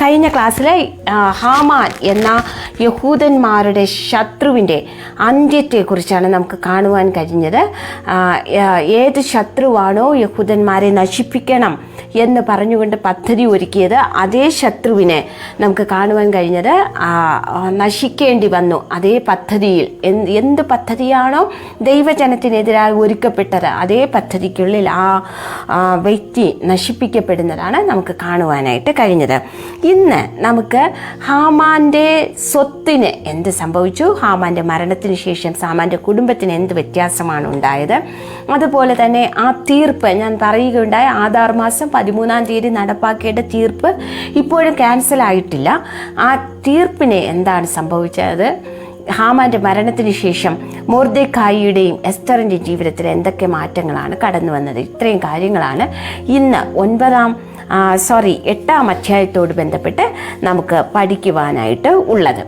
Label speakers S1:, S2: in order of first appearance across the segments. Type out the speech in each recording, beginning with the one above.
S1: കഴിഞ്ഞ ക്ലാസ്സിലെ ഹാമാൻ എന്ന യഹൂദന്മാരുടെ ശത്രുവിന്റെ അന്ത്യത്തെക്കുറിച്ചാണ് നമുക്ക് കാണുവാൻ കഴിഞ്ഞത്. ഏത് ശത്രുവാണോ യഹൂദന്മാരെ നശിപ്പിക്കണം എന്ന് പറഞ്ഞുകൊണ്ട് പദ്ധതി ഒരുക്കിയത് അതേ ശത്രുവിനെ നമുക്ക് കാണുവാൻ കഴിഞ്ഞത്. നശിക്കേണ്ടി വന്നു അതേ പദ്ധതിയിൽ. എന്ത് പദ്ധതിയാണോ ദൈവജനത്തിനെതിരായി ഒരുക്കപ്പെട്ടത് അതേ പദ്ധതിക്കുള്ളിൽ ആ വ്യക്തി നശിപ്പിക്കപ്പെടുന്നതാണ് നമുക്ക് കാണുവാനായിട്ട് കഴിഞ്ഞത്. ഇന്ന് നമുക്ക് ഹാമാന്റെ സ്വത്തിന് എന്ത് സംഭവിച്ചു? ഹാമാന്റെ മരണത്തിന് ശേഷം ഹാമാന്റെ കുടുംബത്തിന് എന്ത് വ്യത്യാസമാണ് ഉണ്ടായത്? അതുപോലെ തന്നെ ആ തീർപ്പ് ഞാൻ പറയുകയുണ്ടായ ആധാർ മാസം പതിമൂന്നാം തീയതി നടപ്പാക്കേണ്ട തീർപ്പ് ഇപ്പോഴും ക്യാൻസൽ ആയിട്ടില്ല. ആ തീർപ്പിന് എന്താണ് സംഭവിച്ചത്? ഹാമാന്റെ മരണത്തിന് ശേഷം മോർദേക്കായിയുടെയും എസ്തറിന്റെ ജീവിതത്തിൽ എന്തൊക്കെ മാറ്റങ്ങളാണ് കടന്നു വന്നത്? ഇത്രയും കാര്യങ്ങളാണ്. ഇന്ന് ഒൻപതാം സോറി എട്ടാം അധ്യായത്തോട് ബന്ധപ്പെട്ട് നമുക്ക് പഠിക്കുവാനായിട്ട് ഉള്ളത്.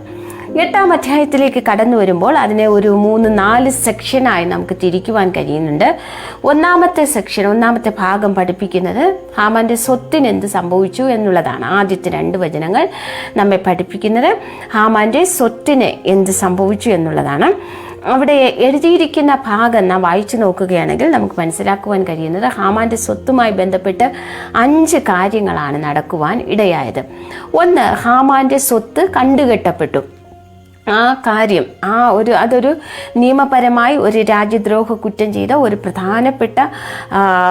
S1: എട്ടാം അധ്യായത്തിലേക്ക് കടന്നു വരുമ്പോൾ അതിനെ ഒരു മൂന്ന് നാല് സെക്ഷനായി നമുക്ക് തിരിക്കുവാൻ കഴിയുന്നുണ്ട്. ഒന്നാമത്തെ സെക്ഷൻ ഒന്നാമത്തെ ഭാഗം പഠിപ്പിക്കുന്നത് ഹാമാന്റെ സ്വത്തിന് എന്ത് സംഭവിച്ചു എന്നുള്ളതാണ്. ആദ്യത്തെ രണ്ട് വചനങ്ങൾ നമ്മെ പഠിപ്പിക്കുന്നത് ഹാമാന്റെ സ്വത്തിന് എന്ത് സംഭവിച്ചു എന്നുള്ളതാണ്. അവിടെ എഴുതിയിരിക്കുന്ന ഭാഗം നാം വായിച്ചു നോക്കുകയാണെങ്കിൽ നമുക്ക് മനസ്സിലാക്കുവാൻ കഴിയുന്നത് ഹാമാന്റെ സ്വത്തുമായി ബന്ധപ്പെട്ട് അഞ്ച് കാര്യങ്ങളാണ് നടക്കുവാൻ ഇടയായത്. ഒന്ന് ഹാമാന്റെ സ്വത്ത് കണ്ടുകെട്ടപ്പെട്ടു. ആ കാര്യം ആ ഒരു അതൊരു നിയമപരമായി ഒരു രാജ്യദ്രോഹ കുറ്റം ചെയ്ത ഒരു പ്രധാനപ്പെട്ട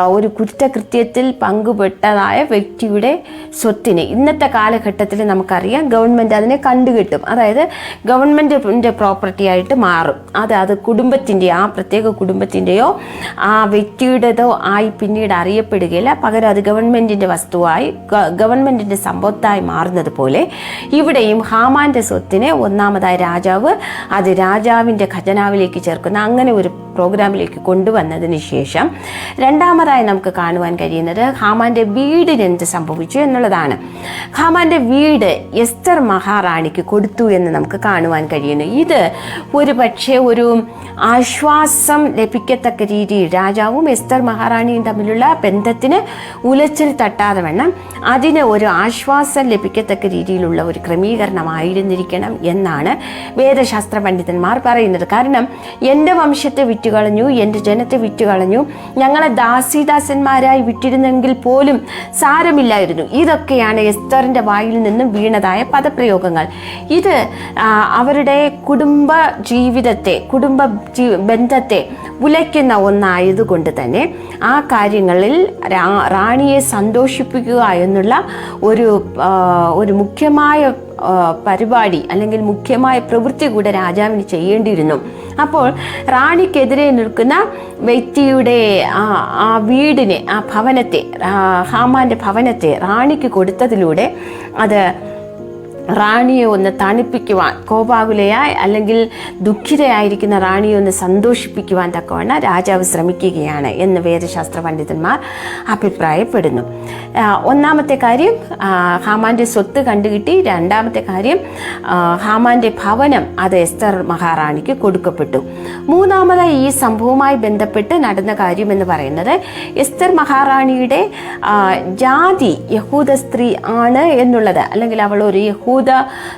S1: ഒരു കുറ്റകൃത്യത്തിൽ പങ്കുപെട്ടതായ വ്യക്തിയുടെ സ്വത്തിന് ഇന്നത്തെ കാലഘട്ടത്തിൽ നമുക്കറിയാം ഗവൺമെന്റ് അതിനെ കണ്ടുകിട്ടും. അതായത് ഗവൺമെന്റിന്റെ പ്രോപ്പർട്ടി ആയിട്ട് മാറും. അത് അത് കുടുംബത്തിന്റെ ആ പ്രത്യേക കുടുംബത്തിന്റെയോ ആ വ്യക്തിയുടേതോ ആയി പിന്നീട് അറിയപ്പെടുകയില്ല. പകരം അത് ഗവൺമെന്റിന്റെ വസ്തുവായി ഗവൺമെന്റിന്റെ സമ്പത്തായി മാറുന്നത് പോലെ ഇവിടെയും ഹാമാന്റെ സ്വത്തിനെ ഒന്നാമതായി രാജാവ് അത് രാജാവിന്റെ ഖജനാവിലേക്ക് ചേർക്കുന്ന അങ്ങനെ ഒരു പ്രോഗ്രാമിലേക്ക് കൊണ്ടുവന്നതിന് ശേഷം രണ്ടാമതായി നമുക്ക് കാണുവാൻ കഴിയുന്നത് ഹാമാന്റെ വീടിന് എന്ത് സംഭവിച്ചു എന്നുള്ളതാണ്. ഹാമാന്റെ വീട് എസ്തർ മഹാറാണിക്ക് കൊടുത്തു എന്ന് നമുക്ക് കാണുവാൻ കഴിയുന്നു. ഇത് ഒരു പക്ഷേ ഒരു ആശ്വാസം ലഭിക്കത്തക്ക രീതിയിൽ രാജാവും എസ്തർ മഹാറാണിയും തമ്മിലുള്ള ബന്ധത്തിന് ഉലച്ചിൽ തട്ടാതെ വേണം അതിന് ഒരു ആശ്വാസം ലഭിക്കത്തക്ക രീതിയിലുള്ള ഒരു ക്രമീകരണമായിരുന്നിരിക്കണം എന്നാണ് വേദശാസ്ത്ര പണ്ഡിതന്മാർ പറയുന്നത്. കാരണം എന്റെ വംശത്തെ വിറ്റുകളഞ്ഞു എന്റെ ജനത്തെ വിറ്റുകളഞ്ഞു ഞങ്ങളെ ദാസിദാസന്മാരായി വിട്ടിരുന്നെങ്കിൽ പോലും സാരമില്ലായിരുന്നു. ഇതൊക്കെയാണ് എസ്തറിന്റെ വായിൽ നിന്നും വീണതായ പദപ്രയോഗങ്ങൾ. ഇത് അവരുടെ കുടുംബ ജീവിതത്തെ കുടുംബ ബന്ധത്തെ ഉലയ്ക്കുന്ന ഒന്നായതുകൊണ്ട് തന്നെ ആ കാര്യങ്ങളിൽ റാണിയെ സന്തോഷിപ്പിക്കുക എന്നുള്ള ഒരു ഒരു മുഖ്യമായ പരിപാടി അല്ലെങ്കിൽ മുഖ്യമായ പ്രവൃത്തി കൂടെ രാജാവിന് ചെയ്യേണ്ടിയിരുന്നു. അപ്പോൾ റാണിക്കെതിരെ നിൽക്കുന്ന വ്യക്തിയുടെ ആ വീടിനെ ആ ഭവനത്തെ ഹാമാന്റെ ഭവനത്തെ റാണിക്ക് കൊടുത്തതിലൂടെ അത് റാണിയെ ഒന്ന് തണുപ്പിക്കുവാൻ കോപാകുലയായി അല്ലെങ്കിൽ ദുഃഖിതയായിരിക്കുന്ന റാണിയെ ഒന്ന് സന്തോഷിപ്പിക്കുവാൻ തക്കവണ്ണം രാജാവ് ശ്രമിക്കുകയാണ് എന്ന് വേദശാസ്ത്ര പണ്ഡിതന്മാർ അഭിപ്രായപ്പെടുന്നു. ഒന്നാമത്തെ കാര്യം ഹാമാന്റെ സ്വത്ത് കണ്ടുകിട്ടി. രണ്ടാമത്തെ കാര്യം ഹാമാന്റെ ഭവനം അത് എസ്തർ മഹാറാണിക്ക് കൊടുക്കപ്പെട്ടു. മൂന്നാമതായി ഈ സംഭവവുമായി ബന്ധപ്പെട്ട് നടന്ന കാര്യം എന്ന് പറയുന്നത് എസ്തർ മഹാറാണിയുടെ ജാതി യഹൂദ സ്ത്രീ ആണ് എന്നുള്ളത്. അല്ലെങ്കിൽ അവൾ ഒരു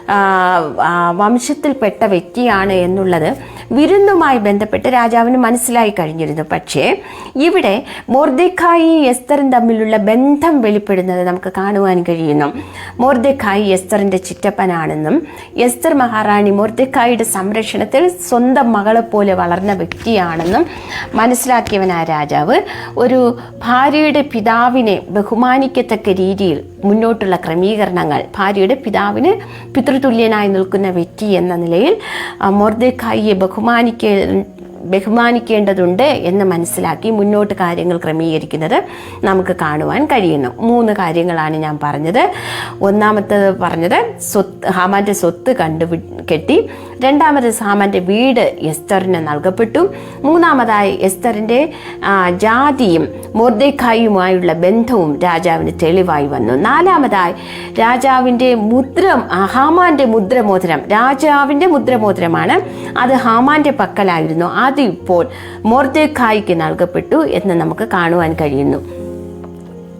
S1: ആ, വംശത്തിൽപ്പെട്ട വ്യക്തിയാണ് എന്നുള്ളത് വിരുന്നുമായി ബന്ധപ്പെട്ട് രാജാവിന് മനസ്സിലായി കഴിഞ്ഞിരുന്നു. പക്ഷേ ഇവിടെ മോർദെഖായി എസ്തറും തമ്മിലുള്ള ബന്ധം വെളിപ്പെടുന്നത് നമുക്ക് കാണുവാൻ കഴിയുന്നു. മോർദെഖായി എസ്തറിന്റെ ചിറ്റപ്പനാണെന്നും എസ്തർ മഹാറാണി മോർദെഖായിയുടെ സംരക്ഷണത്തിൽ സ്വന്തം മകളെപ്പോലെ വളർന്ന വ്യക്തിയാണെന്നും മനസ്സിലാക്കിയവനായ രാജാവ് ഒരു ഭാര്യയുടെ പിതാവിനെ ബഹുമാനിക്കത്തക്ക രീതിയിൽ മുന്നോട്ടുള്ള ക്രമീകരണങ്ങൾ. ഭാര്യയുടെ പിതാവിന് പിതൃതുല്യനായി നിൽക്കുന്ന വ്യക്തി എന്ന നിലയിൽ ആ, മൊർദെഖായിയെ ബഹുമാനിക്ക ബഹുമാനിക്കേണ്ടതുണ്ട് എന്ന് മനസ്സിലാക്കി മുന്നോട്ട് കാര്യങ്ങൾ ക്രമീകരിക്കുന്നത് നമുക്ക് കാണുവാൻ കഴിയുന്നു. മൂന്ന് കാര്യങ്ങളാണ് ഞാൻ പറഞ്ഞത്. ഒന്നാമത്തത് പറഞ്ഞത് സ്വത്ത് ഹാമാന്റെ സ്വത്ത് കണ്ടു കെട്ടി. രണ്ടാമത് ഹാമാന്റെ വീട് എസ്തറിന് നൽകപ്പെട്ടു. മൂന്നാമതായി എസ്തറിന്റെ ജാതിയും മൊർദേഖായുമായുള്ള ബന്ധവും രാജാവിന് തെളിവായി വന്നു. നാലാമതായി രാജാവിന്റെ മുദ്രം ആ, ഹാമാന്റെ മുദ്രമോതിരം രാജാവിന്റെ മുദ്രമോതിരമാണ്. അത് ഹാമാന്റെ പക്കലായിരുന്നു. അത് ഇപ്പോൾ മൊർദേഖായിക്ക് നൽകപ്പെട്ടു എന്ന് നമുക്ക് കാണുവാൻ കഴിയുന്നു.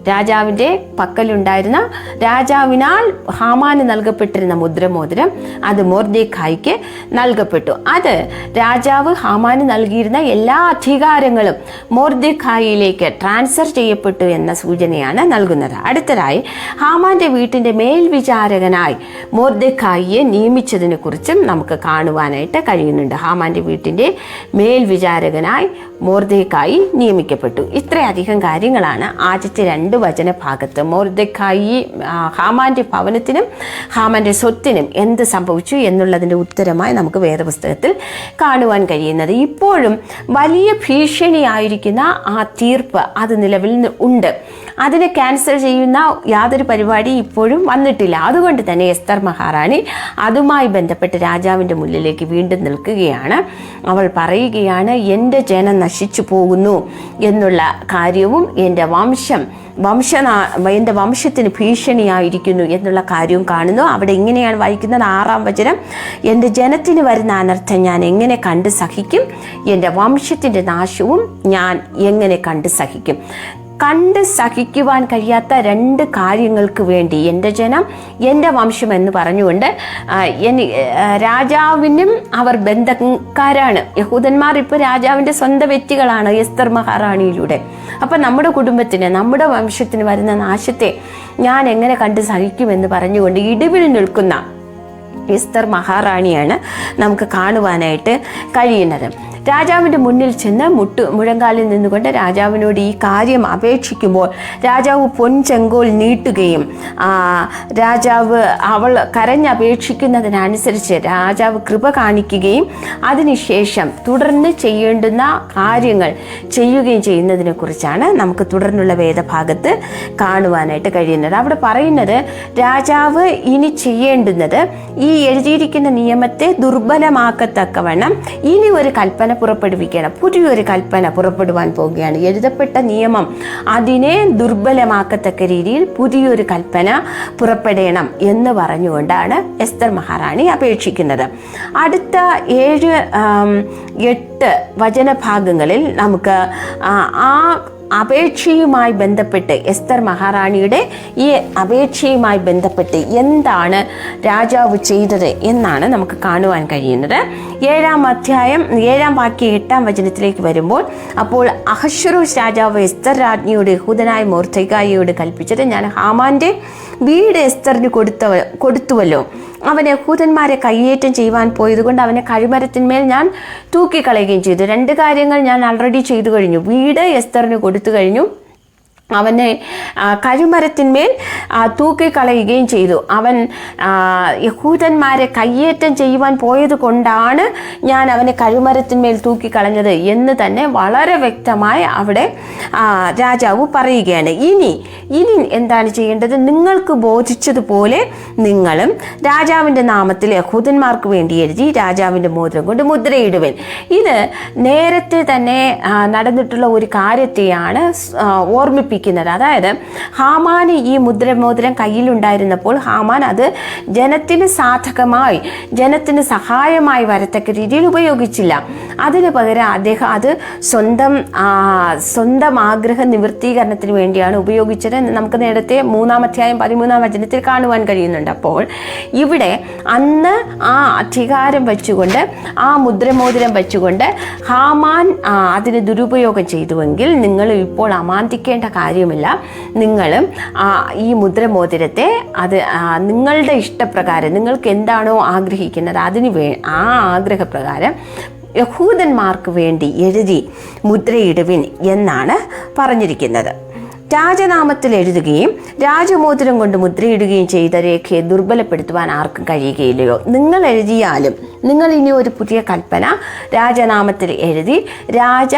S1: രാജാവിന്റെ പക്കലുണ്ടായിരുന്ന രാജാവിനാൽ ഹാമാന് നൽകപ്പെട്ടിരുന്ന മുദ്രമോതിരം അത് മോർദേഖായിക്ക് നൽകപ്പെട്ടു. അത് രാജാവ് ഹാമാന് നൽകിയിരുന്ന എല്ലാ അധികാരങ്ങളും മോർദേഖായിലേക്ക് ട്രാൻസ്ഫർ ചെയ്യപ്പെട്ടു എന്ന സൂചനയാണ് നൽകുന്നത്. അടുത്തതായി ഹാമാന്റെ വീട്ടിന്റെ മേൽവിചാരകനായി മോർദേഖായിയെ നിയമിച്ചതിനെ കുറിച്ചും നമുക്ക് കാണുവാനായിട്ട് കഴിയുന്നുണ്ട്. ഹാമാന്റെ വീട്ടിന്റെ മേൽവിചാരകനായി മോർദേഖായി നിയമിക്കപ്പെട്ടു. ഇത്രയധികം കാര്യങ്ങളാണ് ആദ്യത്തെ രണ്ട് വചനഭാഗത്ത്. ഭാഗത്ത് മോർദക്കായി ഹാമാന്റെ ഭവനത്തിനും ഹാമാന്റെ സ്വത്തിനും എന്ത് സംഭവിച്ചു എന്നുള്ളതിന്റെ ഉത്തരമായി നമുക്ക് വേദപുസ്തകത്തിൽ കാണുവാൻ കഴിയുന്നത്. ഇപ്പോഴും വലിയ ഭീഷണിയായിരിക്കുന്ന ആ തീർപ്പ് അത് നിലവിൽ ഉണ്ട്. അതിനെ ക്യാൻസൽ ചെയ്യുന്ന യാതൊരു പരിപാടി ഇപ്പോഴും വന്നിട്ടില്ല. അതുകൊണ്ട് തന്നെ എസ്തർ മഹാറാണി അതുമായി ബന്ധപ്പെട്ട് രാജാവിന്റെ മുന്നിലേക്ക് വീണ്ടും നിൽക്കുകയാണ്. അവൾ പറയുകയാണ് എന്റെ ജനം നശിച്ചു പോകുന്നു എന്നുള്ള കാര്യവും എന്റെ വംശം വംശനാ എന്റെ വംശത്തിന് ഭീഷണിയായിരിക്കുന്നു എന്നുള്ള കാര്യവും കാണുന്നു. അവിടെ എങ്ങനെയാണ് വായിക്കുന്നത് ആറാം വചനം. എന്റെ ജനത്തിന് വരുന്ന അനർത്ഥം ഞാൻ എങ്ങനെ കണ്ട് സഹിക്കും? എന്റെ വംശത്തിന്റെ നാശവും ഞാൻ എങ്ങനെ കണ്ട് സഹിക്കും? കണ്ട് സഹിക്കുവാൻ കഴിയാത്ത രണ്ട് കാര്യങ്ങൾക്ക് വേണ്ടി എന്റെ ജനം എന്റെ വംശം എന്ന് പറഞ്ഞുകൊണ്ട് രാജാവിനും അവർ ബന്ധക്കാരാണ്. യഹൂദന്മാർ ഇപ്പോൾ രാജാവിന്റെ സ്വന്തം വ്യക്തികളാണ് എസ്തർ മഹാറാണിയിലൂടെ. അപ്പം നമ്മുടെ കുടുംബത്തിന് നമ്മുടെ വംശത്തിന് വരുന്ന നാശത്തെ ഞാൻ എങ്ങനെ കണ്ട് സഹിക്കുമെന്ന് പറഞ്ഞുകൊണ്ട് ഇടിവിൽ നിൽക്കുന്ന എസ്തർ മഹാറാണിയാണ് നമുക്ക് കാണുവാനായിട്ട് കഴിയുന്നത്. രാജാവിന്റെ മുന്നിൽ ചെന്ന് മുട്ടു മുഴങ്കാലിൽ നിന്നുകൊണ്ട് രാജാവിനോട് ഈ കാര്യം അപേക്ഷിക്കുമ്പോൾ രാജാവ് പൊൻചെങ്കോൽ നീട്ടുകയും രാജാവ് അവൾ കരഞ്ഞപേക്ഷിക്കുന്നതിനനുസരിച്ച് രാജാവ് കൃപ കാണിക്കുകയും അതിനുശേഷം തുടർന്ന് ചെയ്യേണ്ടുന്ന കാര്യങ്ങൾ ചെയ്യുകയും ചെയ്യുന്നതിനെ കുറിച്ചാണ് നമുക്ക് തുടർന്നുള്ള വേദഭാഗത്ത് കാണുവാനായിട്ട് കഴിയുന്നത്. അവിടെ പറയുന്നത് രാജാവ് ഇനി ചെയ്യേണ്ടുന്നത് ഈ എഴുതിയിരിക്കുന്ന നിയമത്തെ ദുർബലമാക്കത്തക്കവണ്ണം ഇനി ഒരു കൽപ്പന പുറപ്പെടുവിക്കണം. പുതിയൊരു കൽപ്പന പുറപ്പെടുവാൻ പോവുകയാണ്. എഴുതപ്പെട്ട നിയമം അതിനെ ദുർബലമാക്കത്തക്ക രീതിയിൽ പുതിയൊരു കൽപ്പന പുറപ്പെടണം എന്ന് പറഞ്ഞുകൊണ്ടാണ് എസ്തർ മഹാറാണി അപേക്ഷിക്കുന്നത്. അടുത്ത ഏഴ് എട്ട് വചനഭാഗങ്ങളിൽ നമുക്ക് ആ അപേക്ഷയുമായി ബന്ധപ്പെട്ട് എസ്തർ മഹാറാണിയുടെ ഈ അപേക്ഷയുമായി ബന്ധപ്പെട്ട് എന്താണ് രാജാവ് ചെയ്തത് എന്നാണ് നമുക്ക് കാണുവാൻ കഴിയുന്നത്. ഏഴാം അധ്യായം ഏഴാം വാക്യം എട്ടാം വചനത്തിലേക്ക് വരുമ്പോൾ അപ്പോൾ അഹശ്വറൂസ് രാജാവ് എസ്തർ രാജ്ഞിയോട് യഹൂദനായ മോർത്തൈകായിയോട് കൽപ്പിച്ചത് ഞാൻ ഹാമാന്റെ വീട് എസ്തറിന് കൊടുത്ത കൊടുത്തുവല്ലോ. അവൻ യഹൂദന്മാരെ കയ്യേറ്റം ചെയ്യുവാൻ പോയതുകൊണ്ട് അവനെ കഴിമരത്തിന്മേൽ ഞാൻ തൂക്കിക്കളയുകയും ചെയ്തു. രണ്ട് കാര്യങ്ങൾ ഞാൻ ആൾറെഡി ചെയ്തു കഴിഞ്ഞു. വീട് എസ്തറിന് കൊടുത്തു കഴിഞ്ഞു. അവനെ ആ, തൂക്കിക്കളയുകയും ചെയ്തു. അവൻ യഹൂദന്മാരെ കയ്യേറ്റം ചെയ്യുവാൻ പോയത് കൊണ്ടാണ് ഞാൻ അവനെ കഴുമരത്തിന്മേൽ തൂക്കിക്കളഞ്ഞത് എന്ന് തന്നെ വളരെ വ്യക്തമായി അവിടെ രാജാവ് പറയുകയാണ്. ഇനി ഇനി എന്താണ് ചെയ്യേണ്ടത്? നിങ്ങൾക്ക് ബോധിച്ചതുപോലെ നിങ്ങളും രാജാവിന്റെ നാമത്തിൽ യഹൂദന്മാർക്ക് വേണ്ടി എഴുതി രാജാവിന്റെ മോതിരം കൊണ്ട് മുദ്രയിടുവൻ. ഇത് നേരത്തെ തന്നെ നടന്നിട്ടുള്ള ഒരു കാര്യത്തെയാണ് സ്- ആ, ഓർമ്മിപ്പിക്കുന്നത് അതായത് ഹാമാന് ഈ മുദ്രമോതിരം കയ്യിലുണ്ടായിരുന്നപ്പോൾ ഹാമാൻ അത് ജനത്തിന് സാധകമായി ജനത്തിന് സഹായമായി വരത്തക്ക രീതിയിൽ ഉപയോഗിച്ചില്ല. അതിന് പകരം അദ്ദേഹം അത് സ്വന്തം സ്വന്തം ആഗ്രഹ നിവൃത്തീകരണത്തിന് വേണ്ടിയാണ് ഉപയോഗിച്ചത് നമുക്ക് നേരത്തെ മൂന്നാം അധ്യായം പതിമൂന്നാം വചനത്തിൽ കാണുവാൻ കഴിയുന്നുണ്ട്. അപ്പോൾ ഇവിടെ അന്ന് ആ അധികാരം വെച്ചുകൊണ്ട് ആ മുദ്രമോതിരം വെച്ചുകൊണ്ട് ഹാമാൻ അതിന് ദുരുപയോഗം ചെയ്തുവെങ്കിൽ നിങ്ങൾ ഇപ്പോൾ അമാന്തിക്കേണ്ട കാര്യമില്ല നിങ്ങളും ഈ മുദ്രമോതിരത്തെ അത് നിങ്ങളുടെ ഇഷ്ടപ്രകാരം നിങ്ങൾക്ക് എന്താണോ ആഗ്രഹിക്കുന്നത് അതിന് വേ ആ ആഗ്രഹപ്രകാരം യഹൂദന്മാർക്ക് വേണ്ടി എഴുതി മുദ്രയിടുവിൻ എന്നാണ് പറഞ്ഞിരിക്കുന്നത്. രാജനാമത്തിൽ എഴുതുകയും രാജമോതിരം കൊണ്ട് മുദ്രയിടുകയും ചെയ്ത രേഖയെ ദുർബലപ്പെടുത്തുവാൻ ആർക്കും കഴിയുകയില്ലയോ? നിങ്ങൾ എഴുതിയാലും നിങ്ങൾ ഇനി ഒരു പുതിയ കൽപ്പന രാജനാമത്തിൽ എഴുതി രാജ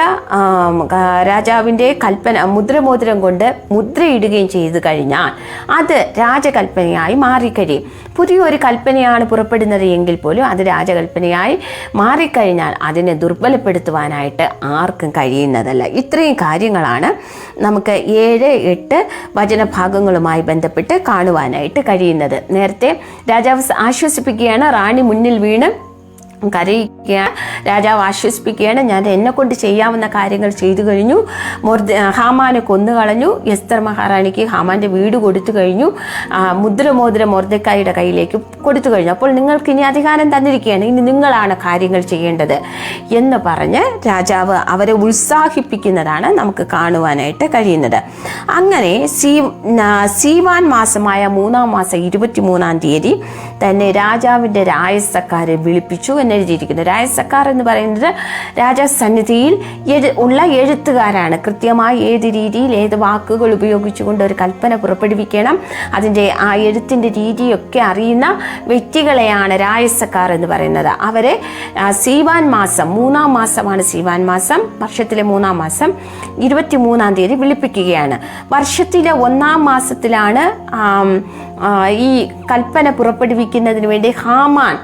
S1: രാജാവിന്റെ കൽപ്പന മുദ്രമോതിരം കൊണ്ട് മുദ്രയിടുകയും ചെയ്തു കഴിഞ്ഞാൽ അത് രാജകൽപ്പനയായി മാറിക്കഴിയും. പുതിയൊരു കൽപ്പനയാണ് പുറപ്പെടുന്നത് എങ്കിൽ പോലും അത് രാജകൽപ്പനയായി മാറിക്കഴിഞ്ഞാൽ അതിനെ ദുർബലപ്പെടുത്തുവാനായിട്ട് ആർക്കും കഴിയുന്നതല്ല. ഇത്രയും കാര്യങ്ങളാണ് നമുക്ക് ഏഴ് എട്ട് വചനഭാഗങ്ങളുമായി ബന്ധപ്പെട്ട് കാണുവാനായിട്ട് കഴിയുന്നത്. നേരത്തെ രാജാവ് ആശ്വസിപ്പിക്കുകയാണ് റാണി മുന്നിൽ വീണ് കരയിക്കുകയാണ് രാജാവ് ആശ്വസിപ്പിക്കുകയാണ്. ഞാൻ എന്നെ കൊണ്ട് ചെയ്യാവുന്ന കാര്യങ്ങൾ ചെയ്തു കഴിഞ്ഞു. മൊർദ ഹാമാനെ കൊന്നു കളഞ്ഞു എസ്തർ മഹാറാണിക്ക് ഹാമാന്റെ വീട് കൊടുത്തു കഴിഞ്ഞു. മുദ്ര മുദ്രമോതിര മൊർദക്കായുടെ കയ്യിലേക്ക് കൊടുത്തു കഴിഞ്ഞു. അപ്പോൾ നിങ്ങൾക്ക് ഇനി അധികാരം തന്നിരിക്കുകയാണ്. ഇനി നിങ്ങളാണ് കാര്യങ്ങൾ ചെയ്യേണ്ടത് എന്ന് പറഞ്ഞ് രാജാവ് അവരെ ഉത്സാഹിപ്പിക്കുന്നതാണ് നമുക്ക് കാണുവാനായിട്ട് കഴിയുന്നത്. അങ്ങനെ സീ സീവാൻ മാസമായ മൂന്നാം മാസം ഇരുപത്തി മൂന്നാം തീയതി തന്നെ രാജാവിന്റെ രായസക്കാരെ വിളിപ്പിച്ചു. എന്നെഴുതിയിരിക്കുന്നു രാജസക്കാർ എന്ന് പറയുന്നത് രാജസന്നിധിയിൽ ഉള്ള എഴുത്തുകാരാണ്. കൃത്യമായി ഏത് രീതിയിൽ ഏത് വാക്കുകൾ ഉപയോഗിച്ചുകൊണ്ട് ഒരു കൽപ്പന പുറപ്പെടുവിക്കണം. അതിന്റെ ആ എഴുത്തിന്റെ രീതിയൊക്കെ അറിയുന്ന വ്യക്തികളെയാണ് രാജസക്കാർ എന്ന് പറയുന്നത്. അവരെ സീവാൻ മാസം മൂന്നാം മാസമാണ് സീവാൻ മാസം. വർഷത്തിലെ മൂന്നാം മാസം ഇരുപത്തി മൂന്നാം തീയതി വിളിപ്പിക്കുകയാണ്. വർഷത്തിലെ ഒന്നാം മാസത്തിലാണ് ഈ കൽപ്പന പുറപ്പെടുവിക്കുന്നതിന് വേണ്ടി ഹാമാൻ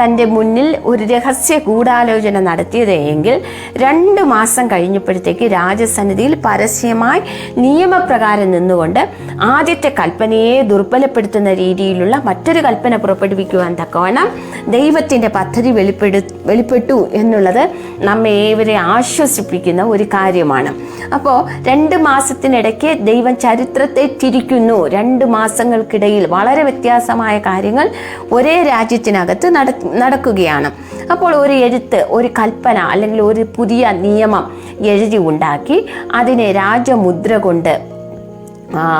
S1: തന്റെ മുന്നിൽ ഒരു രഹസ്യ ഗൂഢാലോചന നടത്തിയത് എങ്കിൽ രണ്ട് മാസം കഴിഞ്ഞപ്പോഴത്തേക്ക് രാജസന്നിധിയിൽ പരസ്യമായി നിയമപ്രകാരം നിന്നുകൊണ്ട് ആദ്യത്തെ കൽപ്പനയെ ദുർബലപ്പെടുത്തുന്ന രീതിയിലുള്ള മറ്റൊരു കൽപ്പന പുറപ്പെടുവിക്കുവാൻ തക്കവണ്ണം ദൈവത്തിന്റെ പദ്ധതി വെളിപ്പെടു വെളിപ്പെട്ടു എന്നുള്ളത് നമ്മെ ഏവരെ ആശ്വസിപ്പിക്കുന്ന ഒരു കാര്യമാണ്. അപ്പോൾ രണ്ട് മാസത്തിനിടയ്ക്ക് ദൈവം ചരിത്രത്തെ തിരിക്കുന്നു. രണ്ട് മാസങ്ങൾക്കിടയിൽ വളരെ വ്യത്യാസമായ കാര്യങ്ങൾ ഒരേ രാജ്യത്തിനകത്ത് നട നടക്കുകയാണ്. അപ്പോൾ ഒരു എഴുത്ത് ഒരു കൽപ്പന അല്ലെങ്കിൽ ഒരു പുതിയ നിയമം എഴുതി ഉണ്ടാക്കി അതിനെ രാജമുദ്ര കൊണ്ട്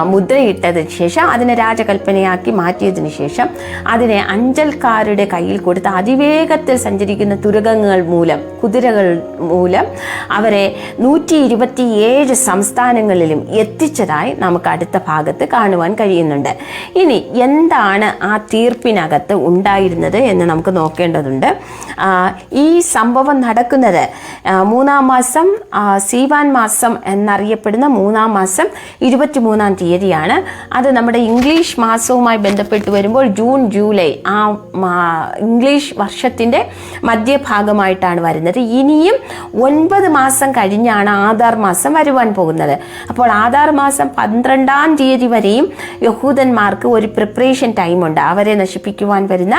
S1: മുദ്രയിട്ടതിന് ശേഷം അതിനെ രാജകൽപ്പനയാക്കി മാറ്റിയതിന് ശേഷം അതിനെ അഞ്ചൽക്കാരുടെ കയ്യിൽ കൊടുത്ത് അതിവേഗത്തിൽ സഞ്ചരിക്കുന്ന തുരകങ്ങൾ മൂലം കുതിരകൾ മൂലം അവരെ നൂറ്റി ഇരുപത്തിയേഴ് സംസ്ഥാനങ്ങളിലും എത്തിച്ചതായി നമുക്ക് അടുത്ത ഭാഗത്ത് കാണുവാൻ കഴിയുന്നുണ്ട്. ഇനി എന്താണ് ആ തീർപ്പിനകത്ത് ഉണ്ടായിരുന്നത് എന്ന് നമുക്ക് നോക്കേണ്ടതുണ്ട്. ഈ സംഭവം നടക്കുന്നത് മൂന്നാം മാസം സീവാൻ മാസം എന്നറിയപ്പെടുന്ന മൂന്നാം മാസം ഇരുപത്തി മൂന്നാം തീയതിയാണ്. അത് നമ്മുടെ ഇംഗ്ലീഷ് മാസവുമായി ബന്ധപ്പെട്ട് വരുമ്പോൾ ജൂൺ ജൂലൈ ആ ഇംഗ്ലീഷ് വർഷത്തിന്റെ മധ്യഭാഗമായിട്ടാണ് വരുന്നത്. ഇനിയും ഒൻപത് മാസം കഴിഞ്ഞാണ് ആധാർ മാസം വരുവാൻ പോകുന്നത്. അപ്പോൾ ആധാർ മാസം പന്ത്രണ്ടാം തീയതി വരെയും യഹൂദന്മാർക്ക് ഒരു പ്രിപ്പറേഷൻ ടൈമുണ്ട് അവരെ നശിപ്പിക്കുവാൻ വരുന്ന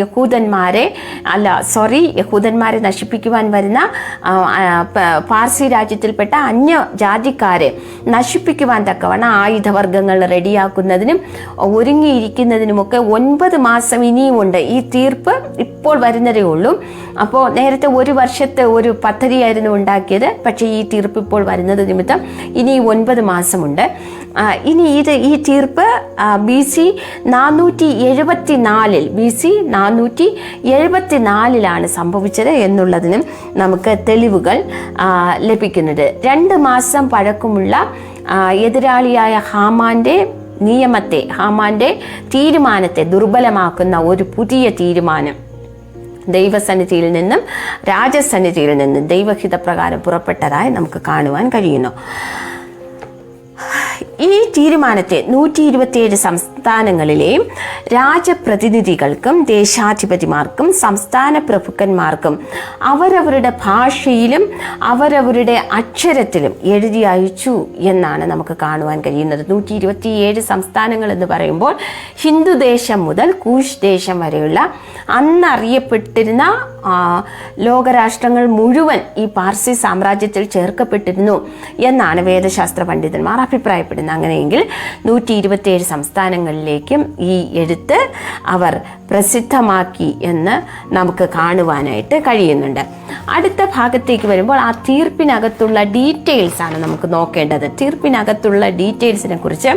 S1: യഹൂദന്മാരെ അല്ല സോറി യഹൂദന്മാരെ നശിപ്പിക്കുവാൻ വരുന്ന പാർസി രാജ്യത്തിൽപ്പെട്ട അന്യ ജാതിക്കാരെ നശിപ്പിക്കുവാൻ തക്കവണ്ണം ആയുധവർഗങ്ങൾ റെഡിയാക്കുന്നതിനും ഒരുങ്ങിയിരിക്കുന്നതിനുമൊക്കെ ഒൻപത് മാസം ഇനിയുമുണ്ട്. ഈ തീർപ്പ് ഇപ്പോൾ വരുന്നതേ ഉള്ളൂ. അപ്പോൾ നേരത്തെ ഒരു വർഷത്തെ ഒരു പദ്ധതിയായിരുന്നു ഉണ്ടാക്കിയത്. പക്ഷേ ഈ തീർപ്പ് ഇപ്പോൾ വരുന്നത് നിമിത്തം ഇനി ഒൻപത് മാസമുണ്ട്. ഇനി ഇത് ഈ തീർപ്പ് ബി സി നാനൂറ്റി എഴുപത്തി നാലിൽ ബി സി നാനൂറ്റി എഴുപത്തി നാലിലാണ് സംഭവിച്ചത് എന്നുള്ളതിനും നമുക്ക് തെളിവുകൾ ലഭിക്കുന്നത്. രണ്ട് മാസം പഴക്കമുള്ള എതിരാളിയായ ഹാമാന്റെ നിയമത്തെ ഹാമാന്റെ തീരുമാനത്തെ ദുർബലമാക്കുന്ന ഒരു പുതിയ തീരുമാനം ദൈവസന്നിധിയിൽ നിന്നും രാജസന്നിധിയിൽ നിന്നും ദൈവഹിതപ്രകാരം പുറപ്പെട്ടതായി നമുക്ക് കാണുവാൻ കഴിയുന്നു. ഈ തീരുമാനത്തെ നൂറ്റി ഇരുപത്തിയേഴ് സംസ്ഥാനങ്ങളിലെയും രാജപ്രതിനിധികൾക്കും ദേശാധിപതിമാർക്കും സംസ്ഥാന പ്രഭുക്കന്മാർക്കും അവരവരുടെ ഭാഷയിലും അവരവരുടെ അക്ഷരത്തിലും എഴുതി അയച്ചു എന്നാണ് നമുക്ക് കാണുവാൻ കഴിയുന്നത്. നൂറ്റി ഇരുപത്തിയേഴ് സംസ്ഥാനങ്ങൾ എന്ന് പറയുമ്പോൾ ഹിന്ദുദേശം മുതൽ കൂഷ് ദേശം വരെയുള്ള അന്നറിയപ്പെട്ടിരുന്ന ലോകരാഷ്ട്രങ്ങൾ മുഴുവൻ ഈ പാർസി സാമ്രാജ്യത്തിൽ ചേർക്കപ്പെട്ടിരുന്നു എന്നാണ് വേദശാസ്ത്ര പണ്ഡിതന്മാർ അഭിപ്രായപ്പെടുന്നത്. അങ്ങനെയെങ്കിൽ നൂറ്റി ഇരുപത്തിയേഴ് സംസ്ഥാനങ്ങളിലേക്കും ഈ എഴുത്ത് അവർ പ്രസിദ്ധമാക്കി എന്ന് നമുക്ക് കാണുവാനായിട്ട് കഴിയുന്നുണ്ട്. അടുത്ത ഭാഗത്തേക്ക് വരുമ്പോൾ ആ തീർപ്പിനകത്തുള്ള ഡീറ്റെയിൽസ് ആണ് നമുക്ക് നോക്കേണ്ടത്. തീർപ്പിനകത്തുള്ള ഡീറ്റെയിൽസിനെ കുറിച്ച്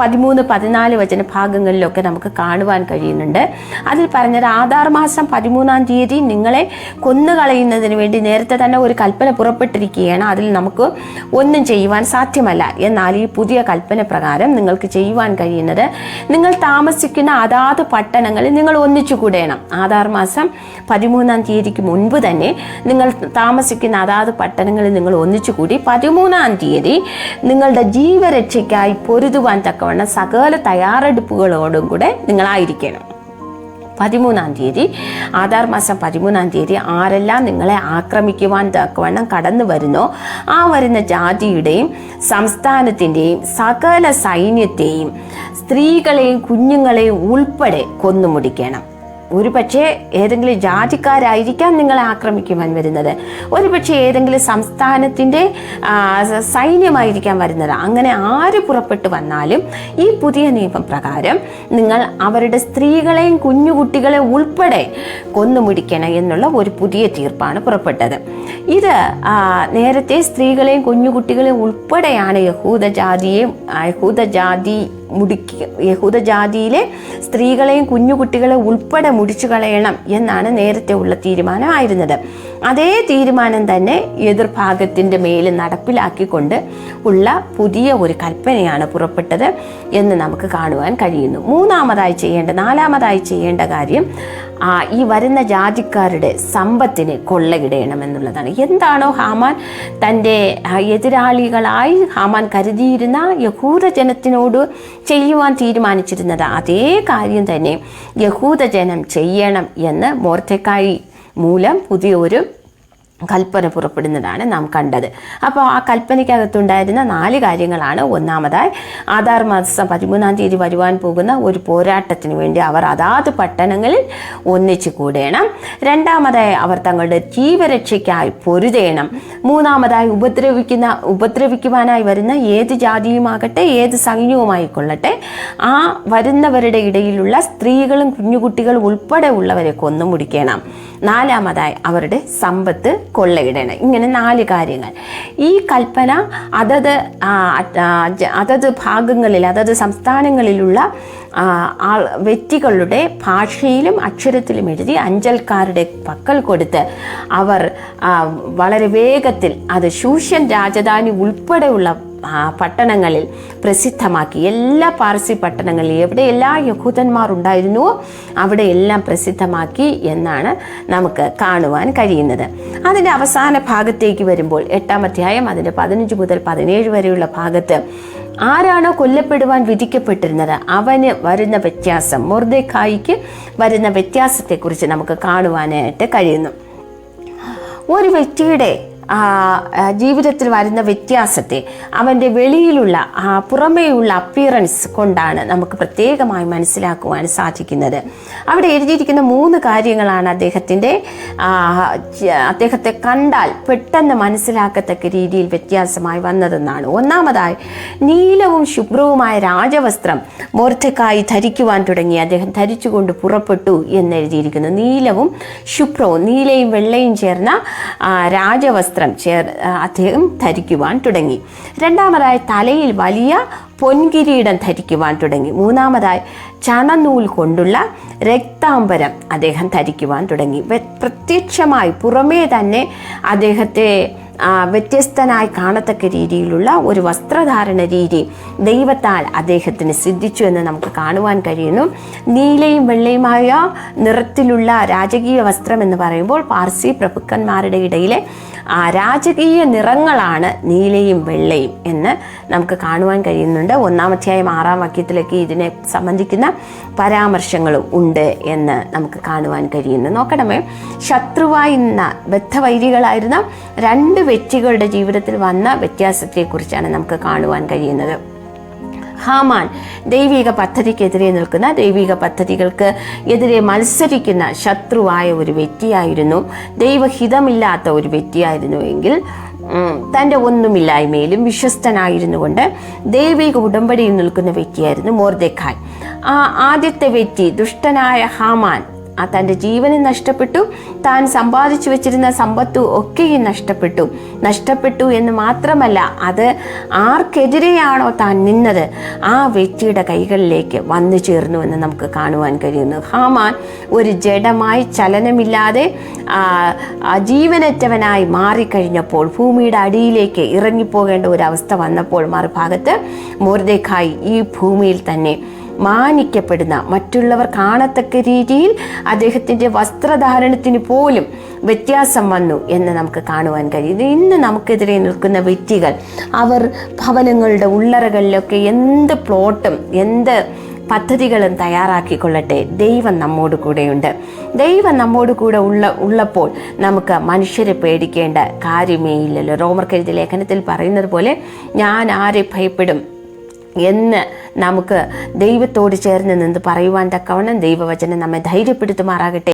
S1: പതിമൂന്ന് പതിനാല് വചന ഭാഗങ്ങളിലൊക്കെ നമുക്ക് കാണുവാൻ കഴിയുന്നുണ്ട്. അതിൽ പറഞ്ഞത് ആധാർ മാസം പതിമൂന്നാം തീയതി നിങ്ങളെ കൊന്നുകളയുന്നതിന് വേണ്ടി നേരത്തെ തന്നെ ഒരു കൽപ്പന പുറപ്പെട്ടിരിക്കുകയാണ്. അതിൽ നമുക്ക് ഒന്നും ചെയ്യുവാൻ സാധ്യമല്ല. എന്നാൽ ഈ പുതിയ കൽപ്പന പ്രകാരം നിങ്ങൾക്ക് ചെയ്യുവാൻ കഴിയുന്നത് നിങ്ങൾ താമസിക്കുന്ന അതാത് പട്ടണങ്ങളിൽ നിങ്ങൾ ഒന്നിച്ചു കൂടേണം. ആധാർ മാസം പതിമൂന്നാം തീയതിക്ക് മുൻപ് തന്നെ നിങ്ങൾ താമസിക്കുന്ന അതാത് പട്ടണങ്ങളിൽ നിങ്ങൾ ഒന്നിച്ചു കൂടി പതിമൂന്നാം തീയതി നിങ്ങളുടെ ജീവരക്ഷയ്ക്കായി പൊരുതുവാൻ തക്കവണ്ണം സകല തയ്യാറെടുപ്പുകളോടും കൂടെ നിങ്ങളായിരിക്കണം. പതിമൂന്നാം തീയതി ആധാർ മാസം പതിമൂന്നാം തീയതി ആരെല്ലാം നിങ്ങളെ ആക്രമിക്കുവാൻ തക്കവണ്ണം കടന്നു വരുന്നോ ആ വരുന്ന ജാതിയുടെയും സംസ്ഥാനത്തിന്റെയും സകല സൈന്യത്തെയും സ്ത്രീകളെയും കുഞ്ഞുങ്ങളെയും ഉൾപ്പെടെ കൊന്നുമുടിക്കണം. ഒരു പക്ഷേ ഏതെങ്കിലും ജാതിക്കാരായിരിക്കാം നിങ്ങളെ ആക്രമിക്കുവാൻ വരുന്നത്. ഒരു പക്ഷേ ഏതെങ്കിലും സംസ്ഥാനത്തിന്റെ സൈന്യമായിരിക്കാം വരുന്നത്. അങ്ങനെ ആര് പുറപ്പെട്ടു വന്നാലും ഈ പുതിയ നിയമം പ്രകാരം നിങ്ങൾ അവരുടെ സ്ത്രീകളെയും കുഞ്ഞുകുട്ടികളെ ഉൾപ്പെടെ കൊന്നുമുടിക്കണം എന്നുള്ള ഒരു പുതിയ തീർപ്പാണ് പുറപ്പെട്ടത്. ഇത് നേരത്തെ സ്ത്രീകളെയും കുഞ്ഞുകുട്ടികളെയും ഉൾപ്പെടെയാണ് യഹൂദജാതിയെയും യഹൂദജാതി യഹൂദ ജാതി മുടിക്ക് യഹൂദ ജാതിയിലെ സ്ത്രീകളെയും കുഞ്ഞുകുട്ടികളെ ഉൾപ്പെടെ മുടിച്ചു കളയണം എന്നാണ് നേരത്തെ ഉള്ള തീരുമാനമായിരുന്നത്. അതേ തീരുമാനം തന്നെ എതിർഭാഗത്തിന്റെ മേൽ നടപ്പിലാക്കിക്കൊണ്ട് ഉള്ള പുതിയ ഒരു കൽപ്പനയാണ് പുറപ്പെട്ടത് എന്ന് നമുക്ക് കാണുവാൻ കഴിയുന്നു. മൂന്നാമതായി ചെയ്യേണ്ട നാലാമതായി ചെയ്യേണ്ട കാര്യം ഈ വരുന്ന ജാതിക്കാരുടെ സമ്പത്തിന് കൊള്ളയിടയണമെന്നുള്ളതാണ് എന്താണോ ഹാമാൻ തന്റെ എതിരാളികളായി ഹാമാൻ കരുതിയിരുന്ന യഹൂദ ജനത്തിനോട് ചെയ്യുവാൻ തീരുമാനിച്ചിരുന്നത് അതേ കാര്യം തന്നെ യഹൂദജനം ചെയ്യണം എന്ന് മോർത്തക്കായി മൂലം പുതിയ ഒരു കൽപ്പന പുറപ്പെടുന്നതാണ് നാം കണ്ടത്. അപ്പോൾ ആ കൽപ്പനയ്ക്കകത്തുണ്ടായിരുന്ന നാല് കാര്യങ്ങളാണ്. ഒന്നാമതായി ആധാർ മാസം പതിമൂന്നാം തീയതി വരുവാൻ പോകുന്ന ഒരു പോരാട്ടത്തിന് വേണ്ടി അവർ അതാത് പട്ടണങ്ങളിൽ ഒന്നിച്ചു കൂടേണം. രണ്ടാമതായി അവർ തങ്ങളുടെ ജീവരക്ഷയ്ക്കായി പൊരുതേണം. മൂന്നാമതായി ഉപദ്രവിക്കുന്ന ഉപദ്രവിക്കുവാനായി വരുന്ന ഏത് ജാതിയുമാകട്ടെ ഏത് സൈന്യവുമായിക്കൊള്ളട്ടെ ആ വരുന്നവരുടെ ഇടയിലുള്ള സ്ത്രീകളും കുഞ്ഞുകുട്ടികളും ഉൾപ്പെടെ ഉള്ളവരെ കൊന്നു മുടിക്കണം. നാലാമതായി അവരുടെ സമ്പത്ത് കൊള്ളയിടണം ഇങ്ങനെ നാല് കാര്യങ്ങൾ. ഈ കൽപ്പന അതത് അതത് ഭാഗങ്ങളിൽ അതത് സംസ്ഥാനങ്ങളിലുള്ള വ്യക്തികളുടെ ഭാഷയിലും അക്ഷരത്തിലും എഴുതി അഞ്ചൽക്കാരുടെ പക്കൽ കൊടുത്ത് അവർ വളരെ വേഗത്തിൽ അത് ശൂഷ്യൻ രാജധാനി ഉൾപ്പെടെയുള്ള പട്ടണങ്ങളിൽ പ്രസിദ്ധമാക്കി എല്ലാ പാർസി പട്ടണങ്ങളിൽ എവിടെ എല്ലാ യഹൂദന്മാർ ഉണ്ടായിരുന്നു അവിടെ എല്ലാം പ്രസിദ്ധമാക്കി എന്നാണ് നമുക്ക് കാണുവാൻ കഴിയുന്നത്. അതിന്റെ അവസാന ഭാഗത്തേക്ക് വരുമ്പോൾ എട്ടാം അധ്യായം അതിന്റെ പതിനഞ്ച് മുതൽ പതിനേഴ് വരെയുള്ള ഭാഗത്ത് ആരാണോ കൊല്ലപ്പെടുവാൻ വിധിക്കപ്പെട്ടിരുന്നത് അവന് വരുന്ന വ്യത്യാസം മൊർദേഖായിക്ക് വരുന്ന വ്യത്യാസത്തെക്കുറിച്ച് നമുക്ക് കാണുവാനായിട്ട് കഴിയുന്നു. ഒരു വ്യക്തിയുടെ ജീവിതത്തിൽ വരുന്ന വ്യത്യാസത്തെ അവന്റെ വെളിയിലുള്ള പുറമേയുള്ള അപ്പിയറൻസ് കൊണ്ടാണ് നമുക്ക് പ്രത്യേകമായി മനസ്സിലാക്കുവാൻ സാധിക്കുന്നത്. അവിടെ എഴുതിയിരിക്കുന്ന മൂന്ന് കാര്യങ്ങളാണ് അദ്ദേഹത്തിന്റെ അദ്ദേഹത്തെ കണ്ടാൽ പെട്ടെന്ന് മനസ്സിലാക്കത്തക്ക രീതിയിൽ വ്യത്യാസമായി വന്നതെന്നാണ്. ഒന്നാമതായി നീലവും ശുഭ്രവുമായ രാജവസ്ത്രം മോർത്തക്കായി ധരിക്കുവാൻ തുടങ്ങി. അദ്ദേഹം ധരിച്ചുകൊണ്ട് പുറപ്പെട്ടു എന്ന് എഴുതിയിരിക്കുന്നു നീലവും ശുഭ്രവും നീലയും വെള്ളയും ചേർന്ന ആ, രാജവസ്ത്രം ചേർ അദ്ദേഹം ധരിക്കുവാൻ തുടങ്ങി. രണ്ടാമതായി തലയിൽ വലിയ പൊൻകിരീടം ധരിക്കുവാൻ തുടങ്ങി. മൂന്നാമതായി ചണനൂൽ കൊണ്ടുള്ള രക്താംബരം അദ്ദേഹം ധരിക്കുവാൻ തുടങ്ങി. പ്രത്യക്ഷമായി പുറമേ തന്നെ അദ്ദേഹത്തെ വ്യത്യസ്തനായി കാണത്തക്ക രീതിയിലുള്ള ഒരു വസ്ത്രധാരണ രീതി ദൈവത്താൽ അദ്ദേഹത്തിന് സിദ്ധിച്ചു എന്ന് നമുക്ക് കാണുവാൻ കഴിയുന്നു. നീലയും വെള്ളയുമായ നിറത്തിലുള്ള രാജകീയ വസ്ത്രം എന്ന് പറയുമ്പോൾ പാർസി പ്രഭുക്കന്മാരുടെ ഇടയിലെ ആ രാജകീയ നിറങ്ങളാണ് നീലയും വെള്ളയും എന്ന് നമുക്ക് കാണുവാൻ കഴിയുന്നുണ്ട്. ഒന്നാമധ്യായം ആറാം വാക്യത്തിലേക്ക് ഇതിനെ സംബന്ധിക്കുന്ന പരാമർശങ്ങളും ഉണ്ട് എന്ന് നമുക്ക് കാണുവാൻ കഴിയുന്നു. നോക്കണമേ. ശത്രുവായി നിന്ന ബദ്ധവൈരികളായിരുന്ന രണ്ട് വ്യക്തികളുടെ ജീവിതത്തിൽ വന്ന വ്യത്യാസത്തെക്കുറിച്ചാണ് നമുക്ക് കാണുവാൻ കഴിയുന്നത്. ഹാമാൻ ദൈവിക പദ്ധതിക്കെതിരെ നിൽക്കുന്ന ദൈവിക പദ്ധതികൾക്ക് എതിരെ മത്സരിക്കുന്ന ശത്രുവായ ഒരു വ്യക്തിയായിരുന്നു. ദൈവഹിതമില്ലാത്ത ഒരു വ്യക്തിയായിരുന്നു എങ്കിൽ തന്റെ ഒന്നുമില്ലായ്മയിലും വിശ്വസ്തനായിരുന്നു കൊണ്ട് ദൈവിക ഉടമ്പടിയിൽ നിൽക്കുന്ന വ്യക്തിയായിരുന്നു മോർദെഖായ്. ആ ആദ്യത്തെ വ്യക്തി ദുഷ്ടനായ ഹാമാൻ ആ തന്റെ ജീവനും നഷ്ടപ്പെട്ടു. താൻ സമ്പാദിച്ചു വെച്ചിരുന്ന സമ്പത്തു ഒക്കെയും നഷ്ടപ്പെട്ടു. നഷ്ടപ്പെട്ടു എന്ന് മാത്രമല്ല അത് ആർക്കെതിരെയാണോ താൻ നിന്നത്? ആ വ്യക്തിയുടെ കൈകളിലേക്ക് വന്നു ചേർന്നു എന്ന് നമുക്ക് കാണുവാൻ കഴിയുന്നു. ഹാമാൻ ഒരു ജഡമായി ചലനമില്ലാതെ ജീവനറ്റവനായി മാറിക്കഴിഞ്ഞപ്പോൾ ഭൂമിയുടെ അടിയിലേക്ക് ഇറങ്ങിപ്പോകേണ്ട ഒരു അവസ്ഥ വന്നപ്പോൾ മറുഭാഗത്ത് മോർദേഖായി ഈ ഭൂമിയിൽ തന്നെ മാനിക്കപ്പെടുന്ന മറ്റുള്ളവർ കാണത്തക്ക രീതിയിൽ അദ്ദേഹത്തിന്റെ വസ്ത്രധാരണത്തിന് പോലും വ്യത്യാസം വന്നു എന്ന് നമുക്ക് കാണുവാൻ കഴിയും. ഇന്ന് നമുക്കെതിരെ നിൽക്കുന്ന വ്യക്തികൾ അവർ ഭവനങ്ങളുടെ ഉള്ളറകളിലൊക്കെ എന്ത് പ്ലോട്ടും എന്ത് പദ്ധതികളും തയ്യാറാക്കിക്കൊള്ളട്ടെ. ദൈവം നമ്മോട് കൂടെയുണ്ട്. ദൈവം നമ്മോട് കൂടെ ഉള്ള ഉള്ളപ്പോൾ നമുക്ക് മനുഷ്യരെ പേടിക്കേണ്ട കാര്യമേ ഇല്ലല്ലോ. റോമർ കെഴുതി ലേഖനത്തിൽ പറയുന്നത് പോലെ ഞാൻ ആരെ ഭയപ്പെടും? എന്ന് നമുക്ക് ദൈവത്തോട് ചേർന്ന് നിന്ന് പറയുവാൻ തക്കവണ്ണം ദൈവവചനം നമ്മെ ധൈര്യപ്പെടുത്തുമാറാകട്ടെ.